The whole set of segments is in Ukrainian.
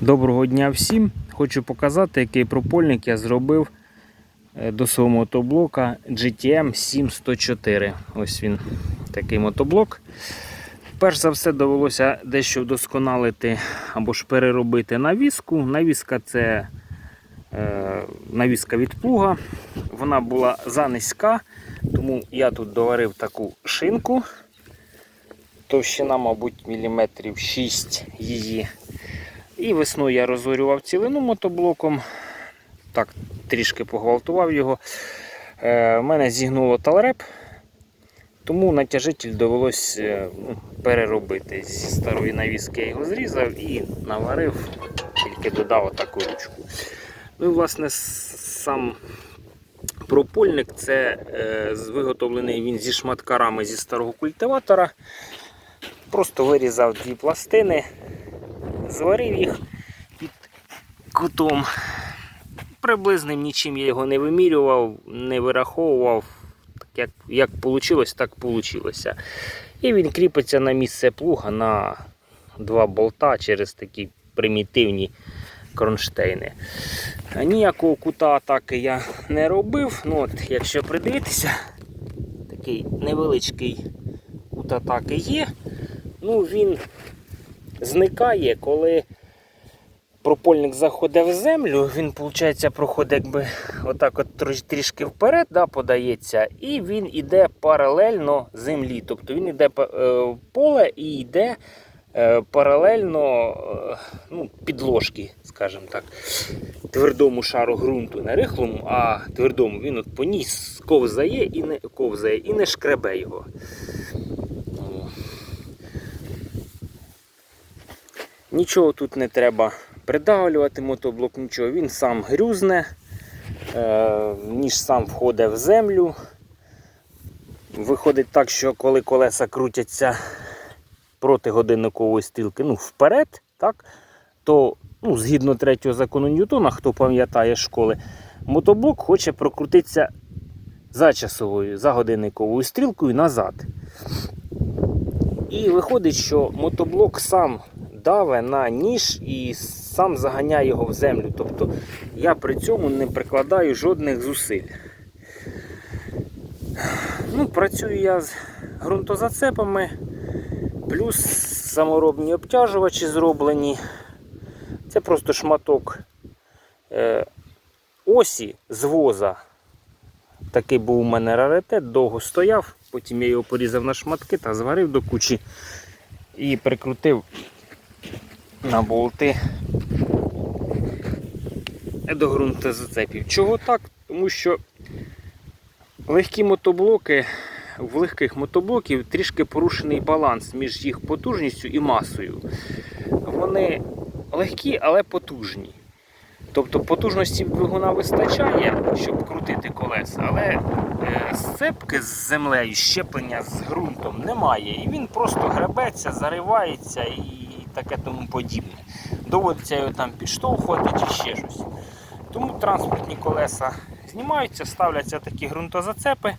Доброго дня всім! Хочу показати, який пропольник я зробив е, до свого мотоблока GTM 7104. Ось він такий мотоблок. Перш за все довелося дещо вдосконалити або ж переробити навіску. Навіска це е, навіска від плуга. Вона була занизька, тому я тут доварив таку шинку. Товщина, мабуть, міліметрів 6 її. І весною я розорював цілину мотоблоком. Так, трішки погвалтував його. Е, мене зігнуло талреп, тому натяжитель довелось е, ну, переробити. Зі старої навіски я його зрізав і наварив, тільки додав таку ручку. Ну і власне сам пропольник це е, виготовлений він зі шматкарами зі старого культиватора. Просто вирізав дві пластини, зварив їх під кутом. Приблизним нічим я його не вимірював, не вираховував. Як, як вийшло, так вийшло. І він кріпиться на місце плуга на два болта через такі примітивні кронштейни. Ніякого кута атаки я не робив. Ну, от, якщо придивитися, такий невеличкий кут атаки є. Ну, він зникає, коли пропольник заходить в землю, він, виходить, проходить якби отак от трішки вперед, да, подається, і він йде паралельно землі. Тобто він йде е, в поле і йде е, паралельно е, ну, підложки, скажімо так, твердому шару ґрунту, не рихлому, а твердому. Він от по ній ковзає і не ковзає і не шкребе його. Нічого тут не треба придавлювати мотоблок, нічого, він сам грюзне, е, ніж сам входить в землю. Виходить так, що коли колеса крутяться проти годинникової стрілки, ну, вперед, так, то ну, згідно третього закону Ньютона, хто пам'ятає школи, мотоблок хоче прокрутитися за часовою, за годинниковою стрілкою назад. І виходить, що мотоблок сам даве на ніж і сам заганяє його в землю. Тобто я при цьому не прикладаю жодних зусиль. Ну, Працюю я з ґрунтозацепами, плюс саморобні обтяжувачі зроблені. Це просто шматок е, осі з воза. Такий був у мене раритет, довго стояв, потім я його порізав на шматки та зварив до кучі і прикрутив на болти до ґрунтозацепів. Чого так? Тому що легкі мотоблоки, в легких мотоблоків трішки порушений баланс між їх потужністю і масою. Вони легкі, але потужні. Тобто потужності двигуна вистачає, щоб крутити колеса, але е, сцепки з землею, щеплення з ґрунтом немає. І він просто гребеться, заривається і таке тому подібне. Доводиться його там підштовхувати чи ще щось. Тому транспортні колеса знімаються, ставляться такі ґрунтозацепи.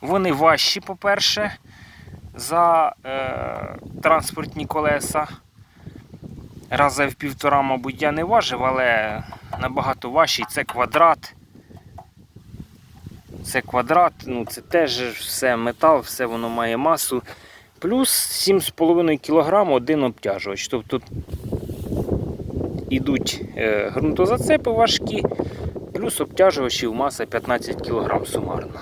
Вони важчі, по-перше, за е, транспортні колеса. Рази в півтора, мабуть, я не важив, але набагато важчий. Це квадрат. Це квадрат, ну це теж все метал, все воно має масу. Плюс 7,5 кг один обтяжувач. Тобто йдуть е, ґрунтозацепи важкі, плюс обтяжувачів маса 15 кг сумарно.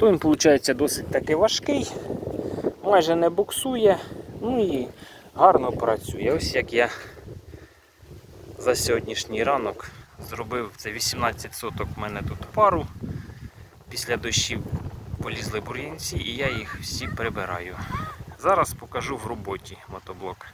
То він, виходить, досить таки важкий, майже не буксує. Ну і гарно працює. Ось як я за сьогоднішній ранок зробив це 18 соток в мене тут пару. Після дощів полізли бур'янці і я їх всі прибираю. Зараз покажу в роботі мотоблок.